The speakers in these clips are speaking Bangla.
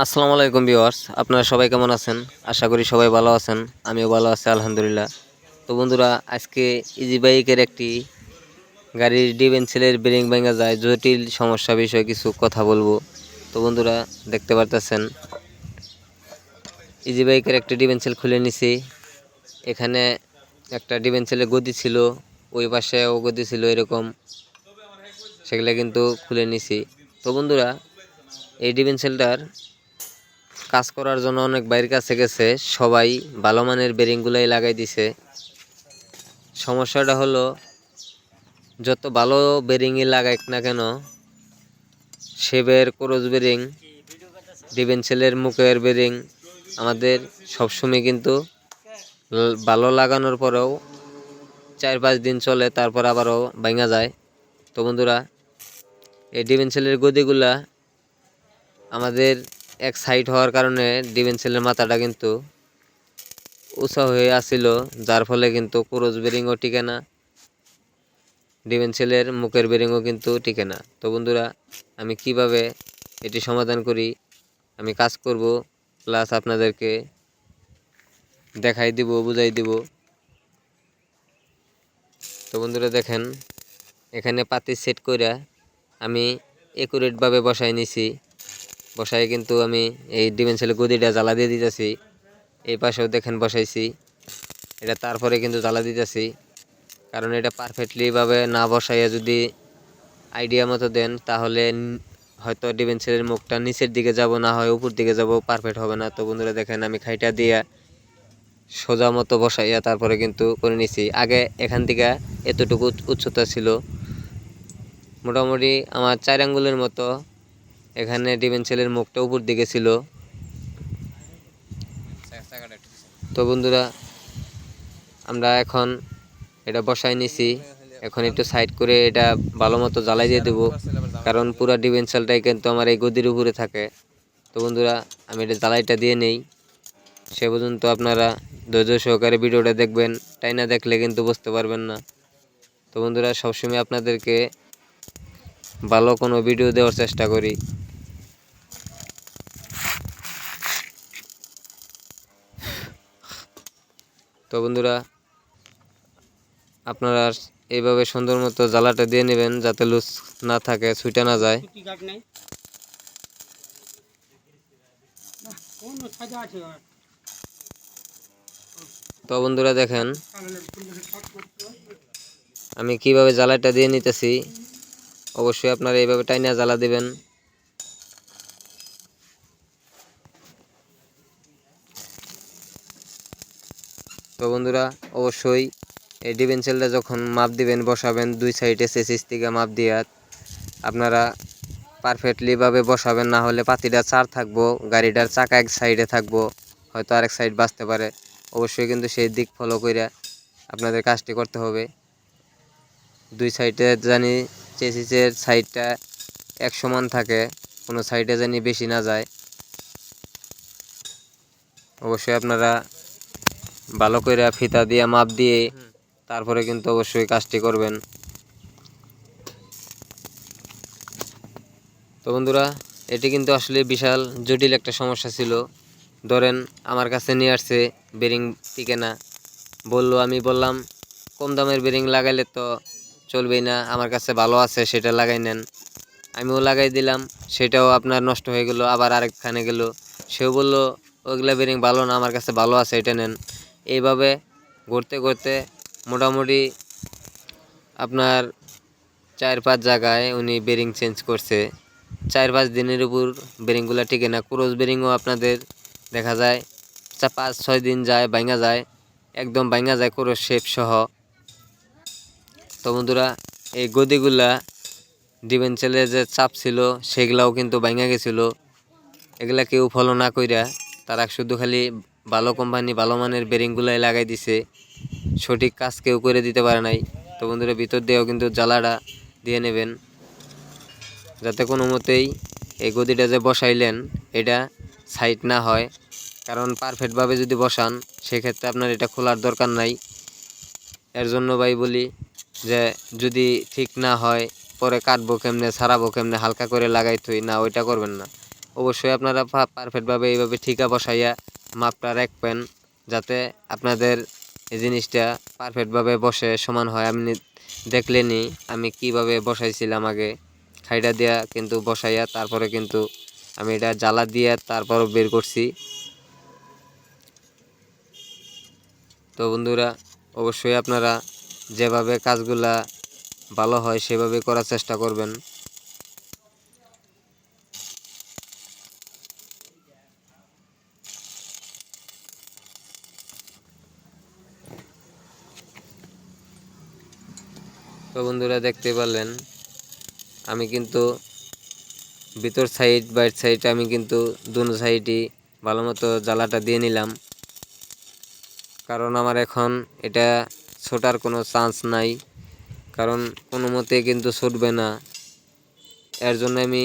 আসসালামু আলাইকুম ভিউয়ার্স, আপনারা সবাই কেমন আছেন? আশা করি সবাই ভালো আছেন, আমিও ভালো আছি, আলহামদুলিল্লাহ। তো বন্ধুরা, আজকে ইজি বাইকের একটি গাড়ির ডিভেন্সেলের ব্রেরিং ভেঙে যায়, জটিল সমস্যা বিষয়ে কিছু কথা বলব। তো বন্ধুরা, দেখতে পারতেছেন ইজি বাইকের একটি ডিভেন্সেল খুলে নিছি। এখানে একটা ডিভেন্সেলের গদি ছিল, ওই পাশেও গদি ছিল এরকম, সেগুলো কিন্তু খুলে নিছি। তো বন্ধুরা, এই ডিভেন্সেলটার কাজ করার জন্য অনেক বাইরের কাছে গেছে, সবাই ভালো মানের বেরিংগুলাই লাগাই দিছে। সমস্যাটা হলো, যত ভালো বেরিংই লাগাই না কেন শেবের ক্রোজ বেরিং ডিভেন্সেলের মুখের বেরিং আমাদের সবসময় কিন্তু ভালো লাগানোর পরেও চার পাঁচ দিন চলে, তারপর আবারও ভাঙা যায়। তো বন্ধুরা, এই ডিভেন্সেলের গদিগুলা আমাদের এক সাইড হওয়ার কারণে ডিভেন্সেলের মাথাটা কিন্তু উঁচা হয়ে আসছিল যার ফলে কিন্তু ক্রোজ বেরিংও টিকে না। ডিভেন্সেলের মুখের বেরিংও কিন্তু টিকে না। তো বন্ধুরা, আমি কীভাবে এটি সমাধান করি? আমি কাজ করব প্লাস আপনাদেরকে দেখাই দিব, বুঝাই দিব। তো বন্ধুরা, দেখেন, এখানে পাতি সেট করে আমি একুরেটভাবে বসাই নিছি। বসাই কিন্তু আমি এই ডিমেনশালে গদিটা জ্বালা দিয়ে দিতেছি। এই পাশেও দেখেন বসাইছি। এটা তারপরে কিন্তু জ্বালা দিতেছি। কারণ এটা পারফেক্টলিভাবে না বসাইয়া যদি আইডিয়া মতো দেন, তাহলে হয়তো ডিমেনশালের মুখটা নিচের দিকে যাব, না হয় উপর দিকে যাব পারফেক্ট হবে না। তো বন্ধুরা দেখেন আমি খাইটা দিয়া সোজা মতো বসাইয়া তারপরে কিন্তু করে নিছি। আগে এখান থেকে এতটুকু উচ্চতা ছিল। মোটামুটি আমার চার আঙ্গুলের মতো এখানে ডিমেনশালের মুখটা উপর দিকে ছিল। তো বন্ধুরা, আমরা এখন এটা বসাই নিছি। এখন একটু সাইড করে এটা ভালো মতো জ্বালাই দিয়ে দেবো, কারণ পুরো ডিভেন্সালটাই কিন্তু আমার এই গদির উপরে থাকে। তো বন্ধুরা, আমি এটা জ্বালাইটা দিয়ে নেই। সে পর্যন্ত আপনারা ধৈর্য সহকারে ভিডিওটা দেখবেন, তাই না দেখলে কিন্তু বুঝতে পারবেন না। তো বন্ধুরা, সবসময় আপনাদেরকে ভালো কোনো ভিডিও দেওয়ার চেষ্টা করি। তো বন্ধুরা আপনারা এইভাবে সুন্দর মতো জ্বালাটা দিয়ে নেবেন যাতে লুজ না থাকে ছুটে না যায়? তো বন্ধুরা দেখেন। আমি কীভাবে জ্বালাটা দিয়ে নিতেছি অবশ্যই আপনারা এইভাবে টাইনা জ্বালা দিবেন তো বন্ধুরা, অবশ্যই এই ডিভেন্সেলটা যখন মাপ দিবেন, বসাবেন, দুই সাইডে সেসিস থেকে মাপ দিয়ে আপনারা পারফেক্টলিভাবে বসাবেন, না হলে পাতিটা চার থাকব, গাড়িটার চাকা এক সাইডে থাকব, হয়তো আরেক সাইড বাঁচতে পারে। অবশ্যই কিন্তু সেই দিক ফলো করে আপনাদের কাজটি করতে হবে। দুই সাইডে জানি চেসিসের সাইডটা এক সমান থাকে, কোনো সাইডে জানি বেশি না যায়। অবশ্যই আপনারা ভালো করে ফিতা দিয়ে মাপ দিয়ে তারপরে কিন্তু অবশ্যই কাজটি করবেন। তো বন্ধুরা, এটি কিন্তু আসলে বিশাল জটিল একটা সমস্যা ছিল। ধরেন, আমার কাছে নিয়ে আসছে বেরিং টিকে না বলল, আমি বললাম, কম দামের বেরিং লাগাইলে তো চলবেই না, আমার কাছে ভালো আছে, সেটা লাগাই নেন। আমিও লাগাই দিলাম, সেটাও আপনার নষ্ট হয়ে গেল, আবার আরেকখানে গেল। সেও বলল, ওইগুলা বেরিং ভালো না, আমার কাছে ভালো আছে, এটা নেন। এইভাবে ঘুরতে ঘুরতে মোটামুটি আপনার চার পাঁচ জায়গায় উনি বেরিং চেঞ্জ করছে। চার পাঁচ দিনের উপর বেরিংগুলো টিকে না ক্রোজ বেরিংও আপনাদের দেখা যায় পাঁচ ছয় দিন যায় ভাঙা যায়, একদম ভাঙা যায় ক্রোজ শেপ সহ। তো বন্ধুরা, এই গদিগুলা ডিভেন্সেলের যে চাপ ছিল, সেগুলাও কিন্তু ভাঙা গেছিল। এগুলা কেউ ফলো না কইরা, তারা শুধু খালি ভালো কোম্পানি ভালো মানের বেরিংগুলাই লাগাই দিছে। সঠিক কাজ কেউ করে দিতে পারে নাই। তো বন্ধুরা, ভিতর দিয়েও কিন্তু জ্বালাটা দিয়ে নেবেন। যাতে কোনো মতেই এই গদিটা যে বসাইলেন, এটা সাইড না হয়। কারণ পারফেক্টভাবে যদি বসান, সেক্ষেত্রে আপনার এটা খোলার দরকার নাই। এর জন্য ভাই বলি যে, যদি ঠিক না হয়, পরে কাটবো কেমনে, ছাড়াবো কেমনে, হালকা করে লাগাই থই না, ওইটা করবেন না। অবশ্যই আপনারা পারফেক্টভাবে এইভাবে ঠিকা বসাইয়া মাপটা রাখবেন যাতে আপনাদের এই জিনিসটা পারফেক্টভাবে বসে সমান হয়। আপনি দেখলেনি আমি কীভাবে বসাইছিলাম আগে। খাইটা দিয়া কিন্তু বসাইয়া তারপরে কিন্তু আমি এটা জ্বালা দিয়ে তারপরও বের করছি। তো বন্ধুরা, অবশ্যই আপনারা যেভাবে কাজগুলা ভালো হয় সেভাবে করার চেষ্টা করবেন। বন্ধুরা দেখতে পারলেন, আমি কিন্তু ভিতর সাইড বাইর সাইড আমি কিন্তু দুনো সাইডই ভালো মতো জ্বালাটা দিয়ে নিলাম। কারণ আমার এখন এটা ছোটার কোনো চান্স নাই, কারণ কোনো মতে কিন্তু ছুটবে না। এর জন্য আমি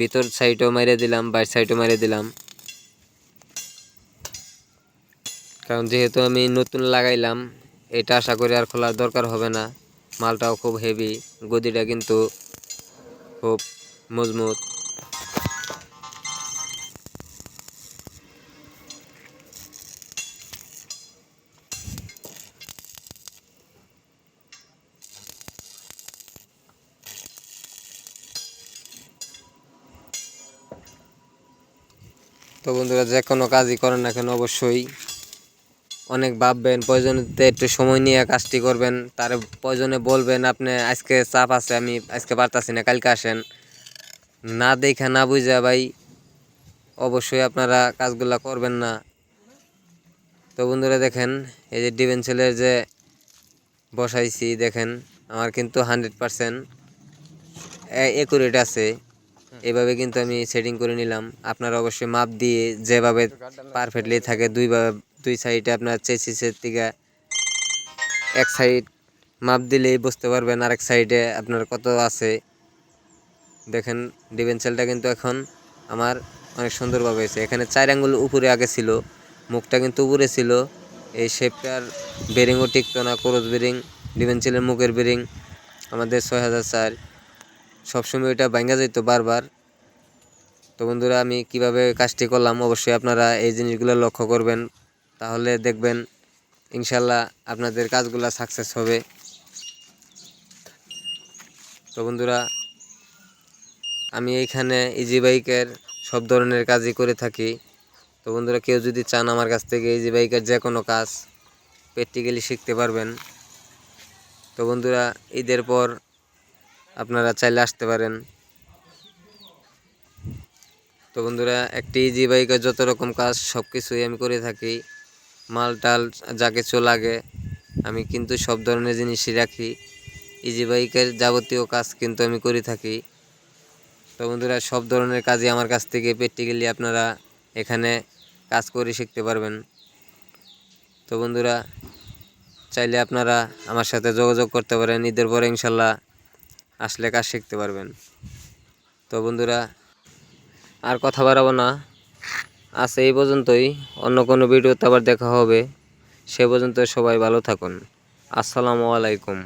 ভিতর সাইডও মেরে দিলাম, বাইর সাইডও মেরে দিলাম। কারণ যেহেতু আমি নতুন লাগাইলাম, এটা আশা করি আর খোলার দরকার হবে না। মালটাও খুব হেভি গদিটা কিন্তু খুব মজবুত। তো বন্ধুরা, যে কোনো কাজই করেন না কেন, অবশ্যই অনেক ভাববেন প্রয়োজনীতে একটু সময় নিয়ে কাজটি করবেন। তার প্রয়োজনে বলবেন, আপনি আজকে চাপ আছে, আমি আজকে পারতাছি না, কালকে আসেন। না দেখা না বুঝা ভাই, অবশ্যই আপনারা কাজগুলা করবেন না। তো বন্ধুরা দেখেন, এই যে ডিভেন্সেলের যে বসাইছি, দেখেন, আমার কিন্তু হান্ড্রেড পারসেন্ট একুরেট আছে। এভাবে কিন্তু আমি সেটিং করে নিলাম। আপনারা অবশ্যই মাপ দিয়ে যেভাবে পারফেক্টলি থাকে দুই দুই সাইডে আপনার চেসিসের থেকে এক সাইড মাপ দিলেই বুঝতে পারবেন আরেক সাইডে আপনার কত আছে। দেখেন ডিভেন্সেলটা কিন্তু এখন আমার অনেক সুন্দরভাবে হয়েছে। এখানে চার আঙ্গুল উপরে আগে ছিল, মুখটা কিন্তু উপরে ছিল। এই শেপটার বেরিংও টিকতো না ক্রোজ বেরিং ডিভেন্সেলের মুখের বেরিং আমাদের ছয় হাজার চার। সবসময় এটা ভাঙ্গা যেত বারবার। তো বন্ধুরা, আমি কীভাবে কাজটি করলাম, অবশ্যই আপনারা এই জিনিসগুলো লক্ষ্য করবেন। তাহলে দেখবেন ইনশাল্লাহ আপনাদের কাজগুলো সাকসেস হবে। তো বন্ধুরা, আমি এইখানে ইজি বাইকের সব ধরনের কাজই করে থাকি। তো বন্ধুরা, কেউ যদি চান আমার কাছ থেকে ইজি বাইকের যে কোনো কাজ প্র্যাকটিক্যালি শিখতে পারবেন। তো বন্ধুরা, ঈদের পর আপনারা চাইলে আসতে পারেন। তো বন্ধুরা, একটি ইজি বাইকের যত রকম কাজ সব কিছুই আমি করে থাকি। মাল টাল যা কিছু লাগে, আমি কিন্তু সব ধরনের জিনিসই রাখি। ইজি বাইকের যাবতীয় কাজ কিন্তু আমি করে থাকি। তো বন্ধুরা, সব ধরনের কাজই আমার কাছ থেকে প্র্যাকটিক্যালি আপনারা এখানে কাজ করে শিখতে পারবেন। তো বন্ধুরা, চাইলে আপনারা আমার সাথে যোগাযোগ করতে পারেন। ঈদের পরে ইনশাল্লাহ আসলে কাজ শিখতে পারবেন। তো বন্ধুরা, আর কথা বাড়াবো না। আজ এই পর্যন্তই। অন্য কোনো ভিডিওতে আবার দেখা হবে। সে পর্যন্ত সবাই ভালো থাকুন। আসসালামু আলাইকুম।